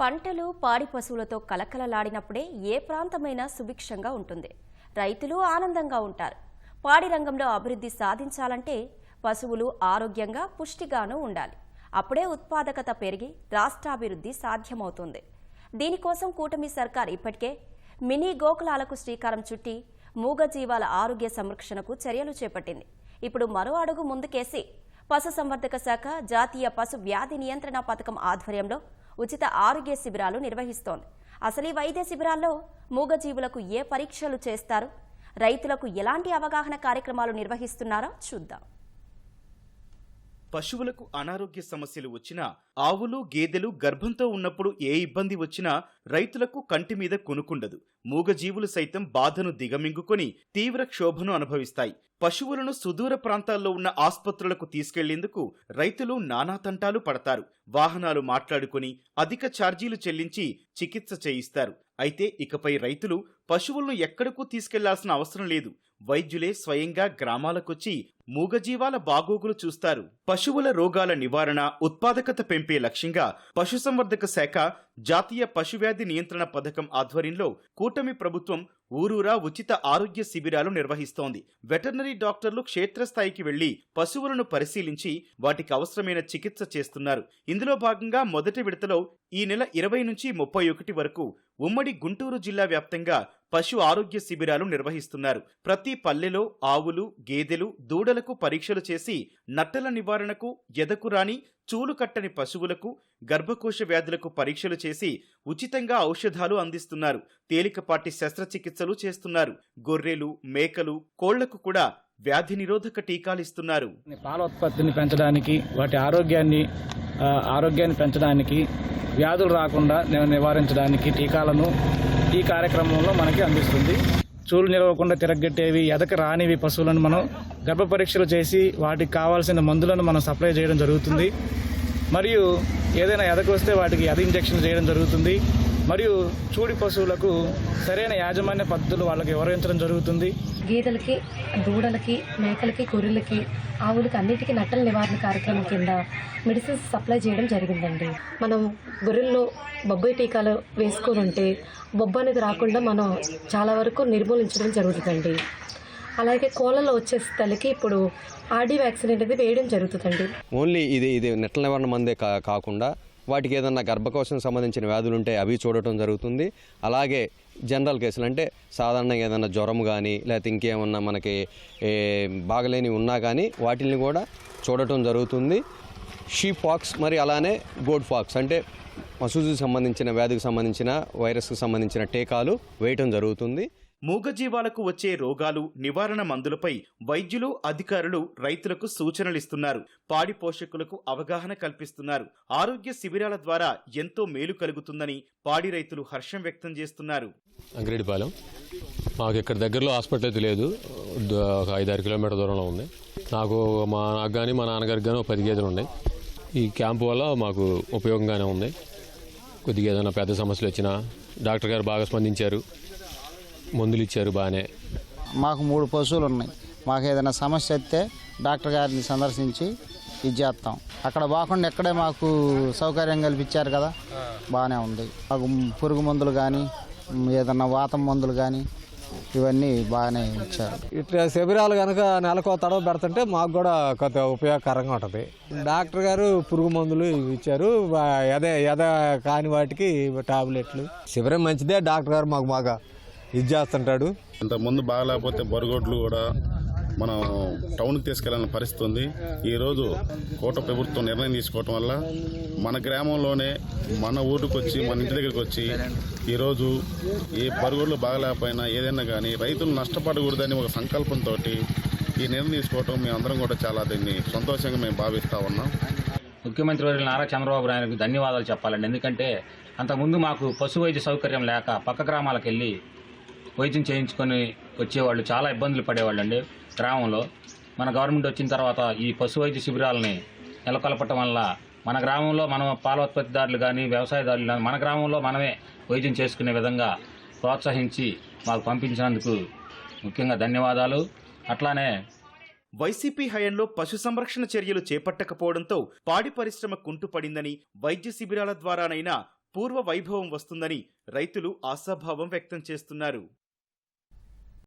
పంటలు పాడి పశువులతో కలకలలాడినప్పుడే ఏ ప్రాంతమైనా సుభిక్షంగా ఉంటుంది. రైతులు ఆనందంగా ఉంటారు. పాడి రంగంలో అభివృద్ధి సాధించాలంటే పశువులు ఆరోగ్యంగా పుష్టిగాను ఉండాలి. అప్పుడే ఉత్పాదకత పెరిగి రాష్ట్రాభివృద్ధి సాధ్యమవుతుంది. దీనికోసం కూటమి సర్కార్ ఇప్పటికే మినీ గోకులాలకు శ్రీకారం చుట్టి మూగజీవాల ఆరోగ్య సంరక్షణకు చర్యలు చేపట్టింది. ఇప్పుడు మరో అడుగు ముందుకేసి పశుసంవర్ధక శాఖ జాతీయ పశు వ్యాధి నియంత్రణ పథకం ఆధ్వర్యంలో ఉచిత ఆరోగ్య శిబిరాలు నిర్వహిస్తోంది. అసలు ఈ వైద్య శిబిరాల్లో మూగజీవులకు ఏ పరీక్షలు చేస్తారు? రైతులకు ఎలాంటి అవగాహన కార్యక్రమాలు నిర్వహిస్తున్నారో చూద్దాం. పశువులకు అనారోగ్య సమస్యలు వచ్చినా ఆవులు గేదెలు గర్భంతో ఉన్నప్పుడు ఏ ఇబ్బంది వచ్చినా రైతులకు కంటి మీద కొనుకుండదు. మూగజీవులు సైతం బాధను దిగమింగుకొని తీవ్ర క్షోభను అనుభవిస్తాయి. పశువులను సుదూర ప్రాంతాల్లో ఉన్న ఆస్పత్రులకు తీసుకెళ్ళేందుకు రైతులు నానా తంటాలు పడతారు. వాహనాలు మాట్లాడుకుని అధిక ఛార్జీలు చెల్లించి చికిత్స చేయిస్తారు. అయితే ఇకపై రైతులు పశువులను ఎక్కడకు తీసుకెళ్ళాల్సిన అవసరం లేదు. వైద్యులే స్వయంగా గ్రామాలకొచ్చి మూగజీవాల బాగోగులు చూస్తారు. పశువుల రోగాల నివారణ ఉత్పాదకత పెంపే లక్ష్యంగా పశుసంవర్ధక శాఖ జాతీయ పశువ్యాధి నియంత్రణ పథకం ఆధ్వర్యంలో కూటమి ప్రభుత్వం ఊరూరా ఉచిత ఆరోగ్య శిబిరాలు నిర్వహిస్తోంది. వెటర్నరీ డాక్టర్లు క్షేత్రస్థాయికి వెళ్ళి పశువులను పరిశీలించి వాటికి అవసరమైన చికిత్స చేస్తున్నారు. ఇందులో భాగంగా మొదటి విడతలో ఈ నెల ఇరవై నుంచి ముప్పై ఒకటి వరకు ఉమ్మడి గుంటూరు జిల్లా వ్యాప్తంగా పశు ఆరోగ్య శిబిరాలు నిర్వహిస్తున్నారు. ప్రతి పల్లెలో ఆవులు గేదెలు దూడలకు పరీక్షలు చేసి నట్టల నివారణకు ఎదకు రాని చూలు కట్టని పశువులకు గర్భకోశ వ్యాధులకు పరీక్షలు చేసి ఉచితంగా ఔషధాలు అందిస్తున్నారు. తేలికపాటి శస్త్రచికిత్సలు చేస్తున్నారు. గొర్రెలు మేకలు కోళ్ళకు కూడా వ్యాధి నిరోధక టీకాలిస్తున్నారు పాల ఉత్పత్తిని పెంచడానికి వాటి ఆరోగ్యాన్ని ఆరోగ్యాన్ని పెంచడానికి వ్యాధులు రాకుండా నివారించడానికి టీకాలను ఈ కార్యక్రమంలో మనకి అందిస్తుంది. చూలు నిలవకుండా తిరగట్టేవి ఎదక రానివి పశువులను మనం గర్భ పరీక్షలు చేసి వాటికి కావాల్సిన మందులను మనం సప్లై చేయడం జరుగుతుంది. మరియు ఏదైనా ఎదకు వస్తే వాటికి ఎద ఇంజెక్షన్ చేయడం జరుగుతుంది. మరియు చూడి పశువులకు సరైన యాజమాన్య పద్ధతులు వాళ్ళకి వివరించడం జరుగుతుంది. గేదెలకి దూడలకి మేకలకి గొర్రెలకి ఆవులకి అన్నిటికీ నట్టల నివారణ కార్యక్రమం కింద మెడిసిన్స్ సప్లై చేయడం జరిగిందండి. మనం గొర్రెల్లో బొబ్బాయి టీకాలు వేసుకొని ఉంటే బొబ్బ అనేది రాకుండా మనం చాలా వరకు నిర్మూలించడం జరుగుతుందండి. అలాగే కోళ్ళలో వచ్చే తలకి ఇప్పుడు ఆర్డీ వ్యాక్సిన్ అనేది వేయడం జరుగుతుందండి. ఓన్లీ ఇది ఇది నెట్ల నివారణ మందే కా కాకుండా వాటికి ఏదన్నా గర్భకోశం సంబంధించిన వ్యాధులు ఉంటే అవి చూడటం జరుగుతుంది. అలాగే జనరల్ కేసులు అంటే సాధారణంగా ఏదైనా జ్వరం కానీ లేకపోతే ఇంకేమన్నా మనకి ఏ, బాగలేని ఉన్నా కానీ వాటిని కూడా చూడటం జరుగుతుంది. షీ ఫాక్స్ మరి అలానే గోడ్ ఫాక్స్ అంటే మసూజుకి సంబంధించిన వ్యాధికి సంబంధించిన వైరస్కి సంబంధించిన టీకాలు వేయటం జరుగుతుంది. మూగజీవాలకు వచ్చే రోగాలు నివారణ మందులపై వైద్యులు అధికారులు రైతులకు సూచనలిస్తున్నారు. పాడి పోషకులకు అవగాహన కల్పిస్తున్నారు. ఆరోగ్య శిబిరాల ద్వారా ఎంతో మేలు కలుగుతుందని పాడి రైతులు హర్షం వ్యక్తం చేస్తున్నారు. అంగిరెడ్డిపాలెం మాకు ఇక్కడ దగ్గరలో హాస్పిటల్ అయితే లేదు. ఒక ఐదారు కిలోమీటర్ దూరంలో ఉంది. నాకు మా నాకు కానీ మా నాన్నగారికి కానీ ఒక పది గేదెలు ఉన్నాయి. ఈ క్యాంపు వల్ల మాకు ఉపయోగంగానే ఉంది. కొద్దిగా ఏదైనా పెద్ద సమస్యలు వచ్చినా డాక్టర్ గారు బాగా స్పందించారు. మందులు ఇచ్చారు బాగానే. మాకు మూడు పశువులు ఉన్నాయి. మాకు ఏదైనా సమస్య వస్తే డాక్టర్ గారిని సందర్శించి ఇది చేస్తాం. అక్కడ బాకుండా ఎక్కడే మాకు సౌకర్యం కల్పించారు కదా బాగానే ఉంది. మాకు పురుగు మందులు కానీ ఏదన్నా వాతం మందులు కానీ ఇవన్నీ బాగానే ఇచ్చారు. ఇట్లా శిబిరాలు కనుక నెలకు తడవ పెడుతుంటే మాకు కూడా కొంత ఉపయోగకరంగా ఉంటుంది. డాక్టర్ గారు పురుగు మందులు ఇచ్చారు. ఎద ఎద కాని వాటికి టాబ్లెట్లు. శిబిరం మంచిదే డాక్టర్ గారు మాకు బాగా ఇది చేస్తుంటాడు. ఇంతకుముందు బాగలేకపోతే బొరగొడ్లు కూడా మనం టౌన్కి తీసుకెళ్ళాలని పరిస్థితి ఉంది. ఈరోజు కోట ప్రభుత్వం నిర్ణయం తీసుకోవటం వల్ల మన గ్రామంలోనే మన ఊరికి వచ్చి మన ఇంటి దగ్గరికి వచ్చి ఈరోజు ఏ బరుగొడ్లు బాగలేకపోయినా ఏదైనా కానీ రైతులు నష్టపడకూడదని ఒక సంకల్పంతో ఈ నిర్ణయం తీసుకోవటం మేము అందరం కూడా చాలా దీన్ని సంతోషంగా మేము భావిస్తూ ఉన్నాం. ముఖ్యమంత్రి వర్యులు నారా చంద్రబాబు నాయుడుకి ధన్యవాదాలు చెప్పాలండి. ఎందుకంటే అంతకుముందు మాకు పశు వైద్య సౌకర్యం లేక పక్క గ్రామాలకు వెళ్ళి వైద్యం చేయించుకొని వచ్చేవాళ్ళు చాలా ఇబ్బందులు పడేవాళ్ళండి గ్రామంలో. మన గవర్నమెంట్ వచ్చిన తర్వాత ఈ పశు వైద్య శిబిరాలని నెలకొల్పటం వల్ల మన గ్రామంలో మనం పాల ఉత్పత్తిదారులు కానీ వ్యవసాయదారులు కానీ మన గ్రామంలో మనమే వైద్యం చేసుకునే విధంగా ప్రోత్సహించి మాకు పంపించినందుకు ముఖ్యంగా ధన్యవాదాలు. అట్లానే వైసీపీ హయాంలో పశు సంరక్షణ చర్యలు చేపట్టకపోవడంతో పాడి పరిశ్రమ కుంటుపడిందని వైద్య శిబిరాల ద్వారానైనా పూర్వ వైభవం వస్తుందని రైతులు ఆశాభావం వ్యక్తం చేస్తున్నారు.